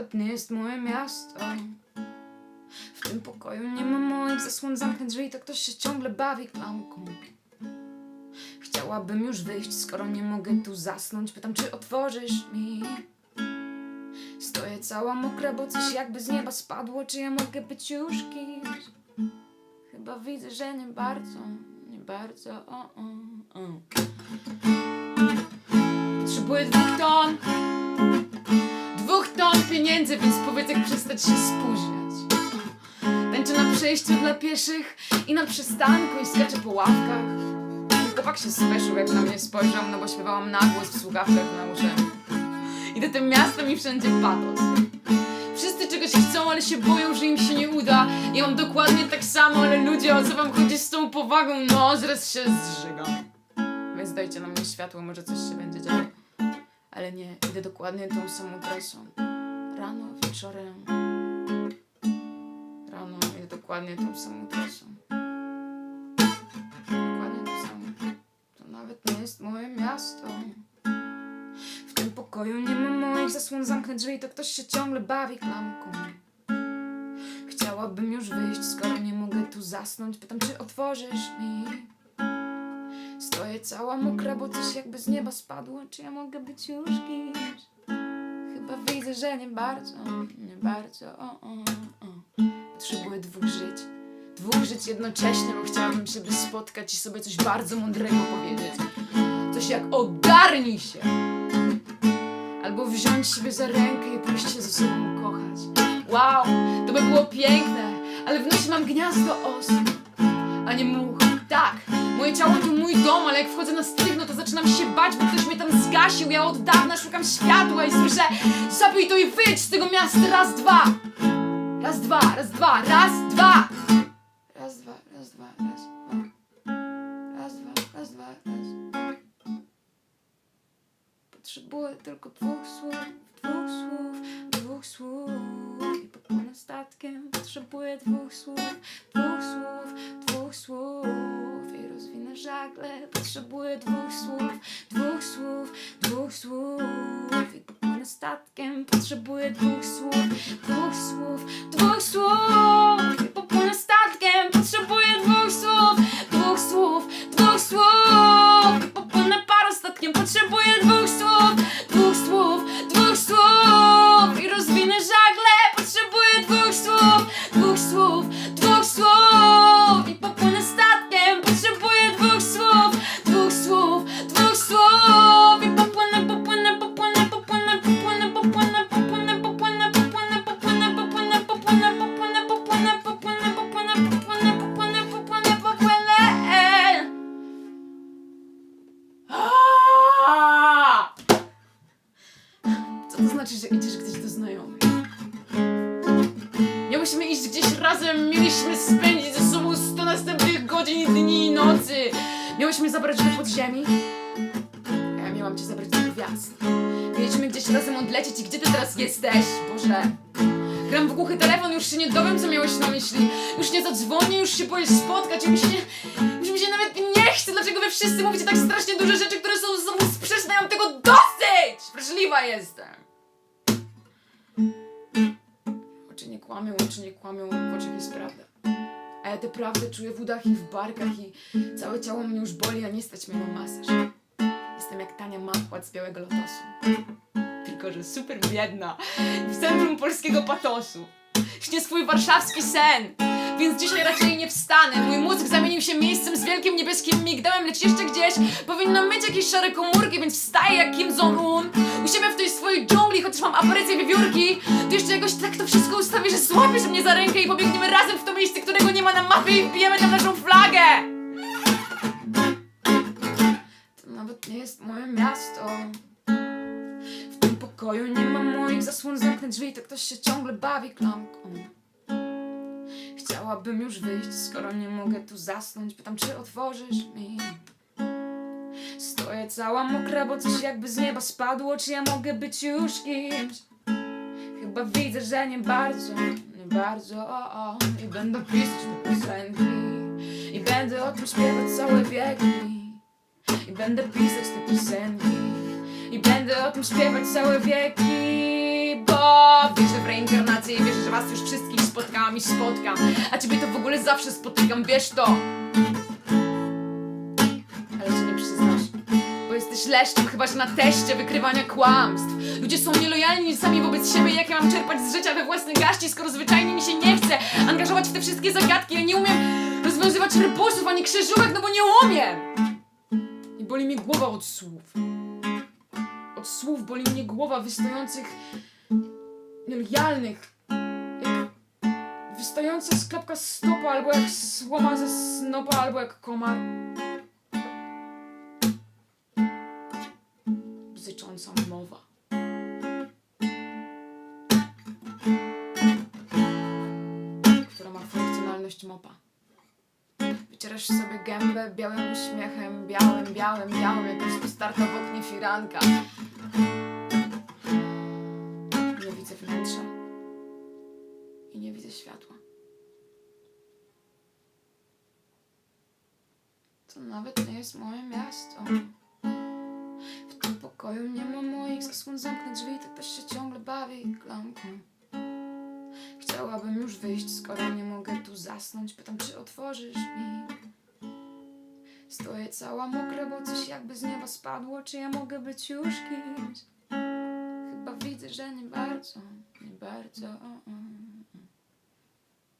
nawet nie jest moje miasto. W tym pokoju nie ma moich zasłon, zamknę drzwi, to ktoś się ciągle bawi klamką. Chciałabym już wyjść, skoro nie mogę tu zasnąć. Pytam, czy otworzysz mi? Stoję cała mokra, bo coś jakby z nieba spadło. Czy ja mogę być już kimś? Chyba widzę, że nie bardzo, nie bardzo. O, o, o. pieniędzy, więc powiedz, jak przestać się spóźniać. Tańczę na przejściu dla pieszych i na przystanku i skaczę po ławkach. Chłopak się spieszył, jak na mnie spojrzał, no bo śpiewałam na głos w słuchawkach na uszach. Idę tym miastem i wszędzie patos. Wszyscy czegoś chcą, ale się boją, że im się nie uda. Ja mam dokładnie tak samo, ale ludzie, o co wam chodzi z tą powagą? No, zaraz się zżygam. Więc dajcie na mnie światło, może coś się będzie działo. Ale nie, idę dokładnie tą samą trasą. Rano, wieczorem. Rano, idę dokładnie tą samą trasą. Dokładnie tą samą. To nawet nie jest moje miasto. W tym pokoju nie ma moich zasłon, zamknę drzwi, to ktoś się ciągle bawi klamką. Chciałabym już wyjść, skoro nie mogę tu zasnąć. Pytam, czy otworzysz mi? Stoję cała mokra, bo coś jakby z nieba spadło. Czy ja mogę być już kimś? Chyba widzę, że nie bardzo, nie bardzo. O, o, o. Potrzebuję dwóch żyć. Dwóch żyć jednocześnie, bo chciałabym siebie spotkać i sobie coś bardzo mądrego powiedzieć. Coś jak ogarnij się! Albo wziąć siebie za rękę i pójść się ze sobą kochać. Wow, to by było piękne, ale w nosie mam gniazdo os, a nie much. Tak, moje ciało to mój dom, ale jak wchodzę na strych, no to zaczynam się bać, bo ktoś mnie tam zgasił. Ja od dawna szukam światła i słyszę zapij to i wyjdź z tego miasta raz, dwa. Raz, dwa, raz, dwa, raz, dwa. Raz, dwa, raz, dwa, raz, dwa. Raz, dwa, raz, dwa, raz. Potrzebuję tylko dwóch słów, dwóch słów, dwóch słów. I popłynę statkiem. Potrzebuję dwóch słów, Potrzebuję dwóch słów, dwóch słów, dwóch słów. I popłynę statkiem. Potrzebuję dwóch słów, dwóch słów, dwóch słów. Miałyśmy iść gdzieś razem, mieliśmy spędzić ze sobą 100 następnych godzin, dni i nocy. Miałyśmy zabrać do podziemi, a ja miałam cię zabrać do gwiazd. Mieliśmy gdzieś razem odlecieć i gdzie ty teraz jesteś? Boże. Gram w głuchy telefon, już się nie dowiem, co miałeś na myśli. Już nie zadzwonię, już się boję spotkać, już mi się, już mi się nawet nie chce. Dlaczego wy wszyscy mówicie tak strasznie duże rzeczy, które są ze sobą sprzeczne? Ja mam tego dosyć! Wrażliwa jestem. Nie kłamią, oczy nie kłamią, oczach jest prawda. A ja tę prawdę czuję w udach i w barkach i całe ciało mnie już boli, a nie stać mnie na masaż. Jestem jak tania machład z białego lotosu. Tylko, że super biedna. W centrum polskiego patosu. Śnię swój warszawski sen. Więc dzisiaj raczej nie wstanę. Mój mózg się miejscem z wielkim niebieskim migdałem, lecz jeszcze gdzieś powinno mieć jakieś szare komórki, więc wstaję jak Kim Jong-un. U siebie w tej swojej dżungli, chociaż mam aparycję wiewiórki, to jeszcze jakoś tak to wszystko ustawię, że złapiesz mnie za rękę i pobiegniemy razem w to miejsce, którego nie ma na mapie i wbijemy tam naszą flagę. To nawet nie jest moje miasto. W pokoju nie ma moich zasłon, zamknę drzwi, to ktoś się ciągle bawi klamką. Chciałabym już wyjść, skoro nie mogę tu zasnąć. Pytam, czy otworzysz mi? Stoję cała mokra, bo coś jakby z nieba spadło. Czy ja mogę być już kimś? Chyba widzę, że nie bardzo, nie bardzo. O, o. I będę pisać te piosenki. I będę o tym śpiewać całe wieki. I będę pisać te piosenki I będę o tym śpiewać całe wieki Bo wierzę czasami spotkam. A ciebie to w ogóle zawsze spotykam, wiesz to. Ale się nie przyznasz Bo jesteś leszczem, chyba że na teście wykrywania kłamstw. Ludzie są nielojalni sami wobec siebie Jak ja mam czerpać z życia we własnej gaści Skoro zwyczajnie mi się nie chce angażować w te wszystkie zagadki. Ja nie umiem rozwiązywać rebusów ani krzyżówek, no bo nie umiem. I boli mnie głowa od słów od słów boli mnie głowa wystających nielojalnych. Jak wystająca z klapka stopa, albo jak słoma ze snopa, albo jak komar. Bzycząca mowa. Która ma funkcjonalność mopa. Wycierasz sobie gębę białym uśmiechem, białym, białym, białym, jak rozpostarta w oknie firanka. Nie widzę wnętrza i nie widzę światła. To nawet nie jest moje miasto. W tym pokoju nie ma moich zasłon, zamknę drzwi, tak też się ciągle bawi klamką. Chciałabym już wyjść, skoro nie mogę tu zasnąć. Pytam, czy otworzysz mi? Cała mokra, bo coś jakby z nieba spadło. Czy ja mogę być już kimś? Chyba widzę, że nie bardzo, nie bardzo.